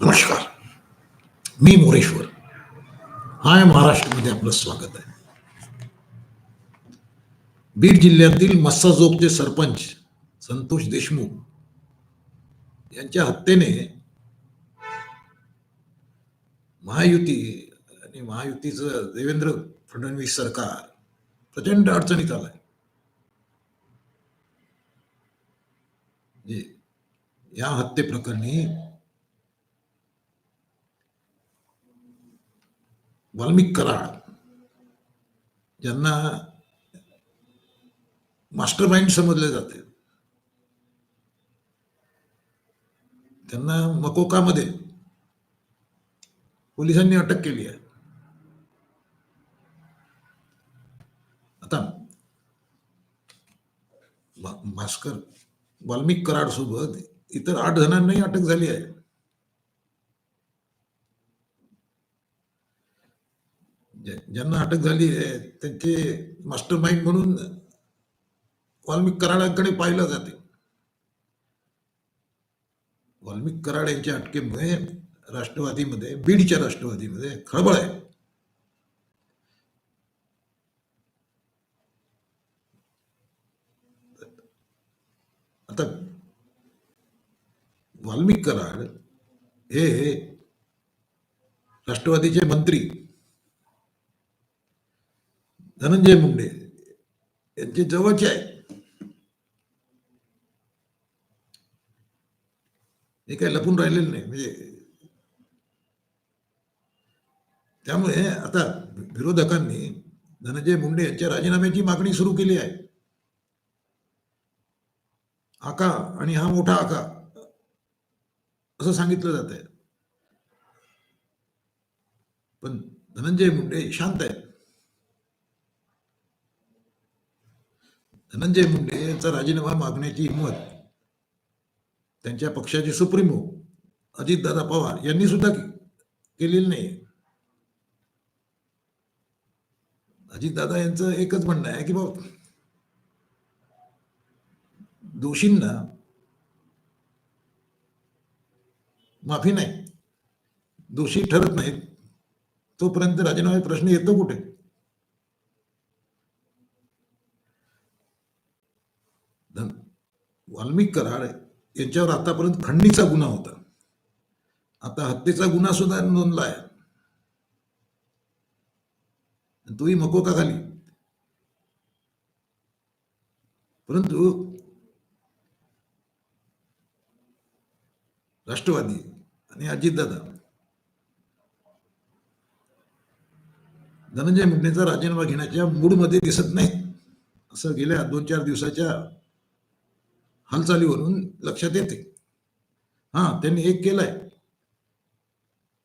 नमस्कार. मी मोरेश्वर. हाय महाराष्ट्रामध्ये आपलं स्वागत आहे. बीड जिल्ह्यातील मस्साजोगचे सरपंच संतोष देशमुख यांच्या हत्येने महायुती आणि महायुतीचं देवेंद्र फडणवीस सरकार प्रचंड अडचणीत आलंय. म्हणजे या हत्येप्रकरणी वाल्मिक कराड ज्यांना मास्टर माइंड समजले जाते. त्यांना मकोकामध्ये पोलिसांनी अटक केली आहे. आता भास्कर वाल्मिक कराड सोबत इतर आठ जणांनाही अटक झाली आहे. ज्यांना अटक झाली आहे त्यांचे मास्टर माइंड म्हणून वाल्मिक कराडांकडे पाहिलं जाते. वाल्मिक कराड यांच्या अटकेमुळे राष्ट्रवादीमध्ये बीडच्या राष्ट्रवादीमध्ये खळबळ आहे. आता वाल्मिक कराड हे राष्ट्रवादीचे मंत्री धनंजय मुंडे यांचे जवळचे आहे हे काही लपून राहिलेलं नाही म्हणजे त्यामुळे आता विरोधकांनी धनंजय मुंडे यांच्या राजीनाम्याची मागणी सुरू केली आहे. आका आणि हा मोठा आका असं सांगितलं जात आहे पण धनंजय मुंडे शांत आहेत. धनंजय मुंडे यांचा राजीनामा मागण्याची हिंमत त्यांच्या पक्षाचे सुप्रीमो अजितदादा पवार यांनी सुद्धा केलेली नाही अजितदादा यांचं एकच म्हणणं आहे की बाबा दोषींना माफी नाही दोषी ठरत नाहीत तोपर्यंत राजीनामा प्रश्न येतो कुठे? वाल्मिक कराड यांच्यावर आतापर्यंत खंडणीचा गुन्हा होता. आता हत्येचा गुन्हा सुद्धा नोंदला आहे. तोही मकोका खाली? परंतु राष्ट्रवादी आणि अजितदादा धनंजय मुंडेचा राजीनामा घेण्याच्या मूडमध्ये दिसत नाही असं गेल्या दोन चार दिवसाच्या हालचालीवरून लक्षात येते. हा त्यांनी एक केलंय.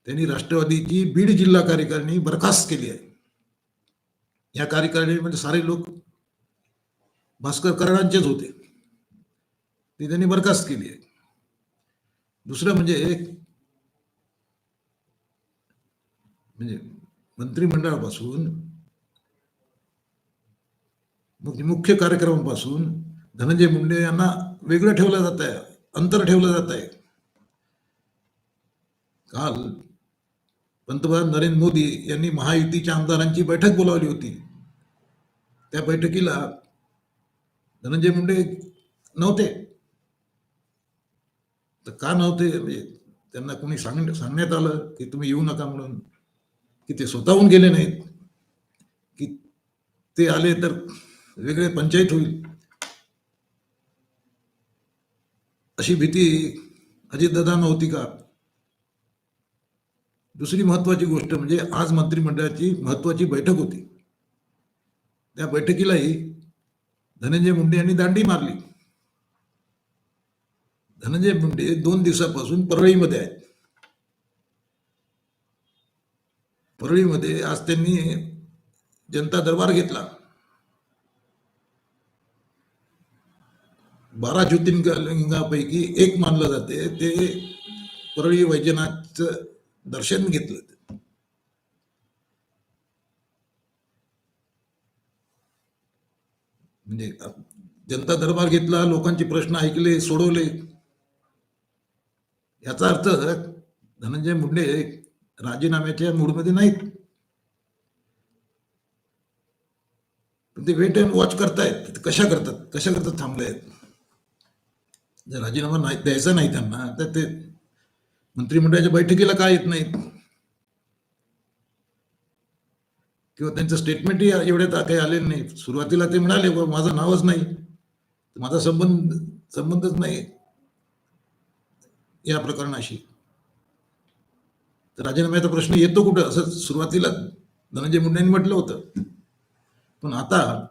त्यांनी राष्ट्रवादीची बीड जिल्हा कार्यकारिणी बरखास्त केली आहे. या कार्यकारिणीमध्ये सारे लोक भास्कर कराडांचेच होते. ती त्यांनी बरखास्त केली आहे. दुसरं म्हणजे म्हणजे मंत्रिमंडळापासून मुख्य कार्यक्रमापासून धनंजय मुंडे यांना वेगळं ठेवलं जात आहे अंतर ठेवलं जात आहे काल पंतप्रधान नरेंद्र मोदी यांनी महायुतीच्या आमदारांची बैठक बोलावली होती. त्या बैठकीला धनंजय मुंडे नव्हते. तर का नव्हते? म्हणजे त्यांना कोणी सांग सांगण्यात आलं की तुम्ही येऊ नका म्हणून की ते स्वतःहून गेले नाहीत की ते आले तर वेगळे पंचायत होईल. अशी भीती अजितदादा नव्हती का? दुसरी महत्वाची गोष्ट म्हणजे आज मंत्रिमंडळाची महत्वाची बैठक होती. त्या बैठकीलाही धनंजय मुंडे यांनी दांडी मारली. धनंजय मुंडे दोन दिवसापासून परळीमध्ये आहेत. परळीमध्ये आज त्यांनी जनता दरबार घेतला. बारा ज्योतिर्लिंगापैकी एक मानलं जाते. ते परळी वैजनाथचं दर्शन घेतलं म्हणजे जनता दरबार घेतला लोकांचे प्रश्न ऐकले सोडवले. याचा अर्थ धनंजय मुंडे राजीनाम्याच्या मूडमध्ये नाहीत. पण ते वेट अँड वॉच करतायत. कशा करतात? कशा करतात थांबले आहेत जर राजीनामा नाही द्यायचा नाही त्यांना तर ते मंत्रिमंडळाच्या बैठकीला का येत नाहीत? किंवा त्यांचं स्टेटमेंटही एवढ्यात काही आलेलं नाही. सुरुवातीला ते म्हणाले माझं नावच नाही. माझा संबंध संबंधच नाही. या प्रकरणाशी. तर राजीनाम्याचा प्रश्न येतो कुठं? असं सुरुवातीला धनंजय मुंडेंनी म्हटलं होतं. पण आता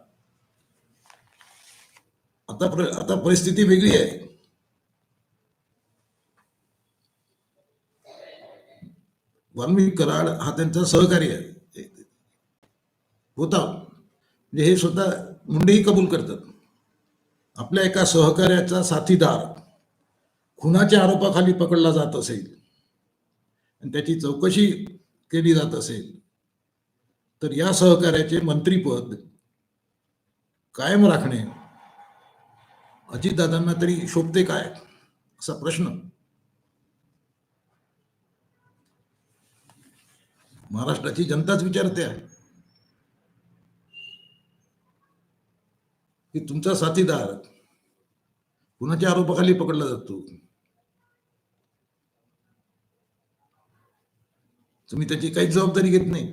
आता प्र- आता परिस्थिती वेगळी आहे. वाल्मिक कराड हा त्यांचा सहकारी आहे. होता. म्हणजे हे स्वतः मुंडेही कबूल करतात. आपल्या एका सहकार्याचा साथीदार खुनाच्या आरोपाखाली पकडला जात असेल आणि त्याची चौकशी केली जात असेल तर या सहकार्याचे मंत्रीपद कायम राखणे अजितदादांना तरी शोभते काय? असा प्रश्न. महाराष्ट्राची जनताच विचारते. की तुमचा साथीदार कुणाच्या आरोपाखाली पकडला जातो? तुम्ही त्याची काही जबाबदारी घेत नाही.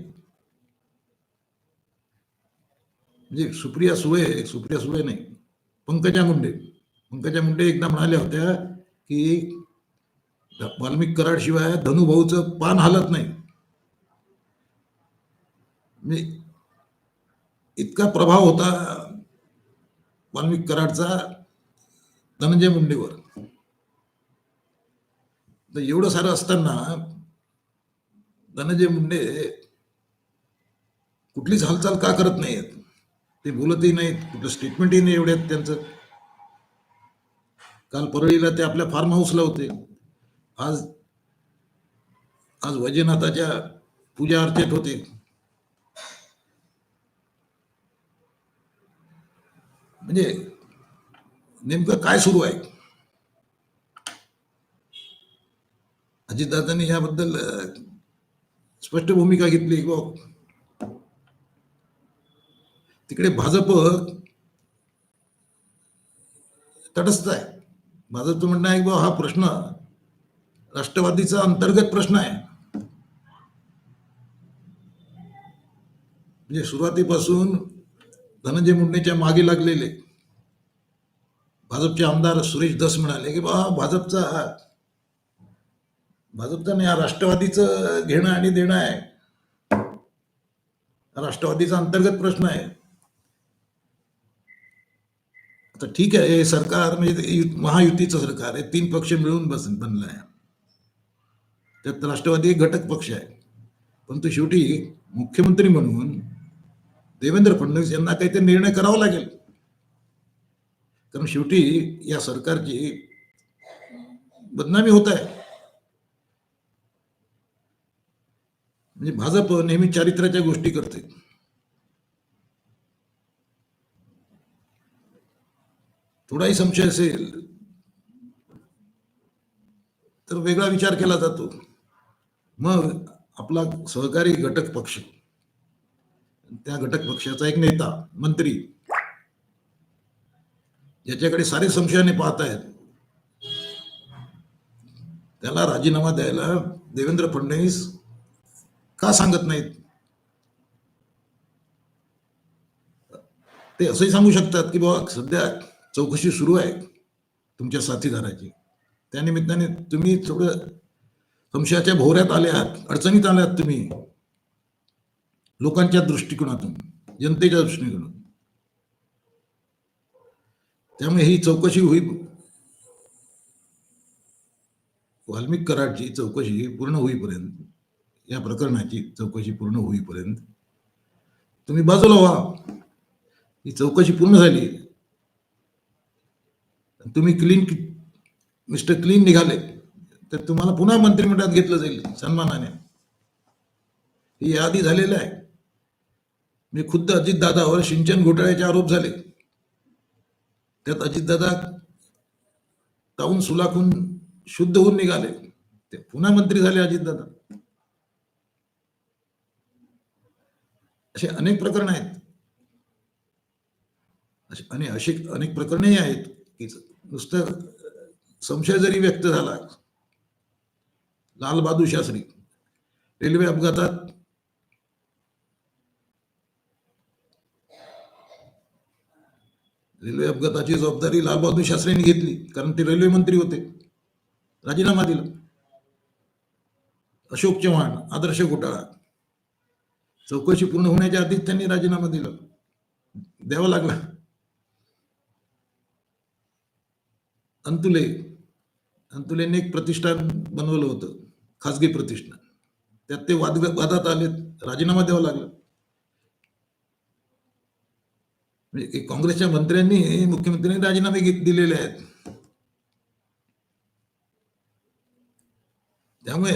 म्हणजे सुप्रिया सुळे सुप्रिया सुळे नाही पंकजा मुंडे. पंकजा मुंडे एकदा म्हणाल्या होत्या की वाल्मिक कराड शिवाय धनुभाऊचं पान हालत नाही. म्हणजे इतका प्रभाव होता वाल्मिक कराडचा धनंजय मुंडेवर. तर एवढं सारं असताना धनंजय मुंडे कुठलीच हालचाल का करत नाहीत? ते बोलतही नाहीत कुठलं स्टेटमेंटही नाही एवढ्यात त्यांचं. काल परळीला ते आपल्या फार्म हाऊसला होते. आज आज वैजनाथाच्या पूजा अर्चेत होते. म्हणजे नेमकं काय सुरू आहे? अजितदादांनी ह्याबद्दल स्पष्ट भूमिका घेतली की बुवा, तिकडे भाजप तटस्थ आहे. भाजपचं म्हणणं आहे की बुवा हा प्रश्न राष्ट्रवादीचा अंतर्गत प्रश्न आहे. म्हणजे सुरुवातीपासून धनंजय मुंडेच्या मागे लागलेले. भाजपचे आमदार सुरेश दस म्हणाले की बा भाजपचा हा- भाजपचा नाही हा राष्ट्रवादीचं घेणं आणि देणं आहे. राष्ट्रवादीचा अंतर्गत प्रश्न आहे. आता ठीक आहे हे सरकार म्हणजे महायुतीचं सरकार आहे. तीन पक्ष मिळून बस बनलं आहे त्यात राष्ट्रवादी एक घटक पक्ष आहे. परंतु शेवटी मुख्यमंत्री म्हणून देवेंद्र फडणवीस यांना काहीतरी निर्णय करावा लागेल. कारण शेवटी या सरकारची बदनामी होत आहे. म्हणजे भाजप नेहमी चारित्र्याच्या गोष्टी करते. थोडाही संशय असेल तर वेगळा विचार केला जातो. मग आपला सहकारी घटक पक्ष त्या घटक पक्षाचा एक नेता मंत्री ज्याच्याकडे सारे संशयाने पाहत आहेत त्याला राजीनामा द्यायला देवेंद्र फडणवीस का सांगत नाहीत? ते असंही सांगू शकतात की बाबा सध्या चौकशी सुरू आहे तुमच्या साथीदाराची. त्या निमित्ताने तुम्ही थोडं संशयाच्या भोवऱ्यात आल्यात अडचणीत आल्यात तुम्ही. लोकांच्या दृष्टिकोनातून जनतेच्या दृष्टिकोनातून. त्यामुळे ही चौकशी होई. वाल्मिक कराडची चौकशी पूर्ण होईपर्यंत या प्रकरणाची चौकशी पूर्ण होईपर्यंत तुम्ही बाजूला व्हा. ही चौकशी पूर्ण झाली. तुम्ही क्लीन मिस्टर क्लीन निघाले. तर तुम्हाला पुन्हा मंत्रिमंडळात घेतलं जाईल सन्मानाने. ही यादी झालेलं आहे. मी खुद्द अजितदादावर सिंचन घोटाळ्याचे आरोप झाले. त्यात अजितदादा ताऊन सुलाखून शुद्ध होऊन निघाले. ते पुन्हा मंत्री झाले अजितदादा. असे अनेक प्रकरण आहेत. आणि अशी अनेक प्रकरणही आहेत की नुसतं संशय जरी व्यक्त झाला लालबहादूर शास्त्री रेल्वे अपघातात रेल्वे अपघाताची जबाबदारी लालबहादूर शास्त्रींनी घेतली कारण ते रेल्वे मंत्री होते. राजीनामा दिला. अशोक चव्हाण आदर्श घोटाळा. चौकशी पूर्ण होण्याच्या आधीच त्यांनी राजीनामा दिला. द्यावा लागला. अंतुले. अंतुलेने एक प्रतिष्ठान बनवलं होतं खासगी प्रतिष्ठान. त्यात ते वाद वादात आलेत. राजीनामा द्यावा लागला. म्हणजे काँग्रेसच्या मंत्र्यांनी मुख्यमंत्र्यांनी राजीनामे दिलेले आहेत. त्यामुळे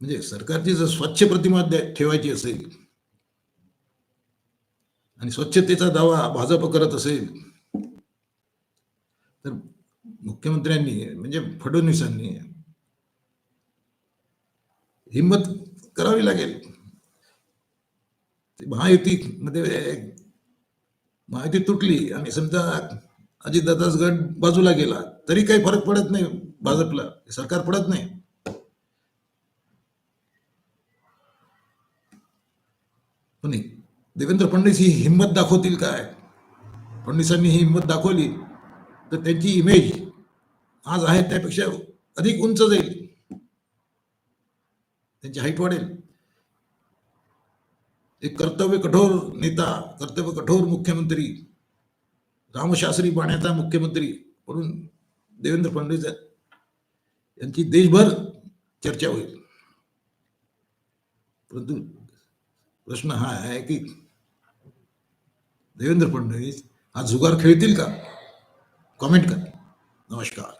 म्हणजे सरकारची जर स्वच्छ प्रतिमा ठेवायची असेल आणि स्वच्छतेचा दावा भाजप करत असेल तर मुख्यमंत्र्यांनी म्हणजे फडणवीसांनी हिंमत करावी लागेल. महायुती मध्ये महायुती तुटली. आणि समजा अजितदादाच गट बाजूला गेला तरी काही फरक पडत नाही भाजपला. सरकार पडत नाही. पण देवेंद्र फडणवीस ही हिंमत दाखवतील काय? फडणवीसांनी ही हिंमत दाखवली तर त्यांची इमेज आज आहे त्यापेक्षा अधिक उंच जाईल. त्यांची हाईट वाढेल. एक कर्तव्य कठोर नेता कर्तव्य कठोर मुख्यमंत्री रामशास्त्री पाण्याचा मुख्यमंत्री म्हणून देवेंद्र फडणवीस यांची देशभर चर्चा होईल. परंतु प्रश्न हा आहे की देवेंद्र फडणवीस हा जुगार खेळतील का? कॉमेंट करा. नमस्कार.